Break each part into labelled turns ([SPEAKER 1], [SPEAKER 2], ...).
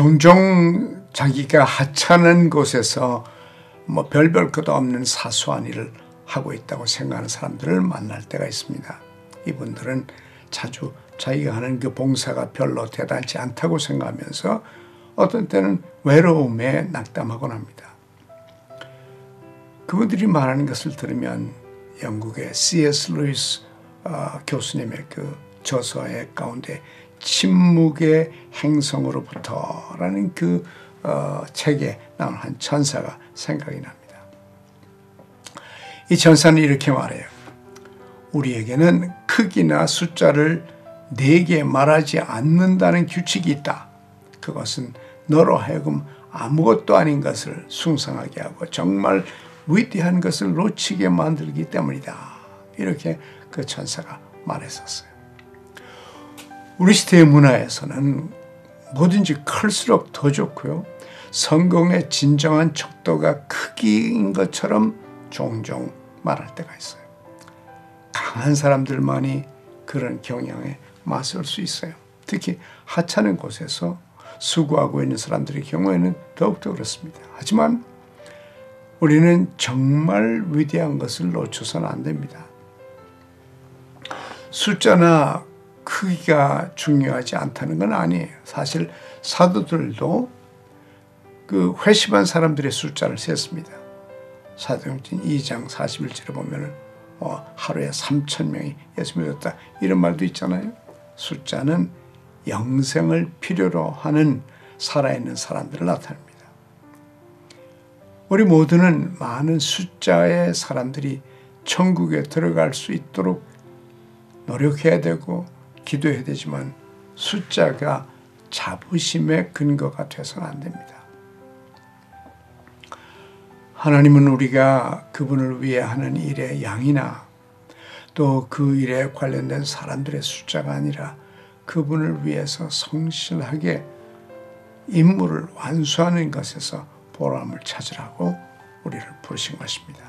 [SPEAKER 1] 종종 자기가 하찮은 곳에서 뭐 별별 것도 없는 사소한 일을 하고 있다고 생각하는 사람들을 만날 때가 있습니다. 이분들은 자주 자기가 하는 그 봉사가 별로 대단치 않다고 생각하면서 어떤 때는 외로움에 낙담하곤 합니다. 그분들이 말하는 것을 들으면 영국의 C.S. 루이스 어, 교수님의 그 저서의 가운데 침묵의 행성으로부터라는 그 어, 책에 나온 한 천사가 생각이 납니다. 이 천사는 이렇게 말해요. 우리에게는 크기나 숫자를 내게 말하지 않는다는 규칙이 있다. 그것은 너로 하여금 아무것도 아닌 것을 숭상하게 하고 정말 위대한 것을 놓치게 만들기 때문이다. 이렇게 그 천사가 말했었어요. 우리 시대의 문화에서는 뭐든지 클수록 더 좋고요. 성공의 진정한 척도가 크기인 것처럼 종종 말할 때가 있어요. 강한 사람들만이 그런 경향에 맞설 수 있어요. 특히 하찮은 곳에서 수고하고 있는 사람들의 경우에는 더욱더 그렇습니다. 하지만 우리는 정말 위대한 것을 놓쳐서는 안 됩니다. 숫자나 크기가 중요하지 않다는 건 아니에요. 사실 사도들도 그 회심한 사람들의 숫자를 셌습니다. 사도행전 2장 41절에 보면 어, 하루에 3천 명이 예수 믿었다 이런 말도 있잖아요. 숫자는 영생을 필요로 하는 살아있는 사람들을 나타냅니다. 우리 모두는 많은 숫자의 사람들이 천국에 들어갈 수 있도록 노력해야 되고 기도해야 되지만 숫자가 자부심의 근거가 돼서는 안 됩니다. 하나님은 우리가 그분을 위해 하는 일의 양이나 또 그 일에 관련된 사람들의 숫자가 아니라 그분을 위해서 성실하게 임무를 완수하는 것에서 보람을 찾으라고 우리를 부르신 것입니다.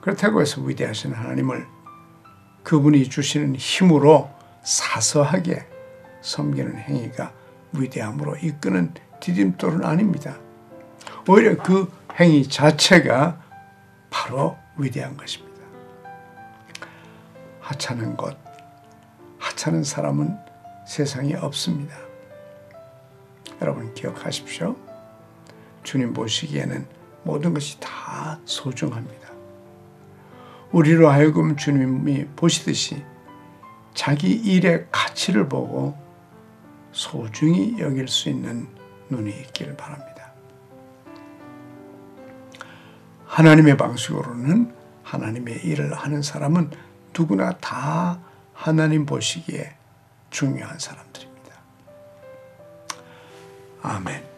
[SPEAKER 1] 그렇다고 해서 위대하신 하나님을 그분이 주시는 힘으로 사서하게 섬기는 행위가 위대함으로 이끄는 디딤돌은 아닙니다. 오히려 그 행위 자체가 바로 위대한 것입니다. 하찮은 것, 하찮은 사람은 세상에 없습니다. 여러분 기억하십시오. 주님 보시기에는 모든 것이 다 소중합니다. 우리로 하여금 주님이 보시듯이 자기 일의 가치를 보고 소중히 여길 수 있는 눈이 있기를 바랍니다. 하나님의 방식으로는 하나님의 일을 하는 사람은 누구나 다 하나님 보시기에 중요한 사람들입니다. 아멘.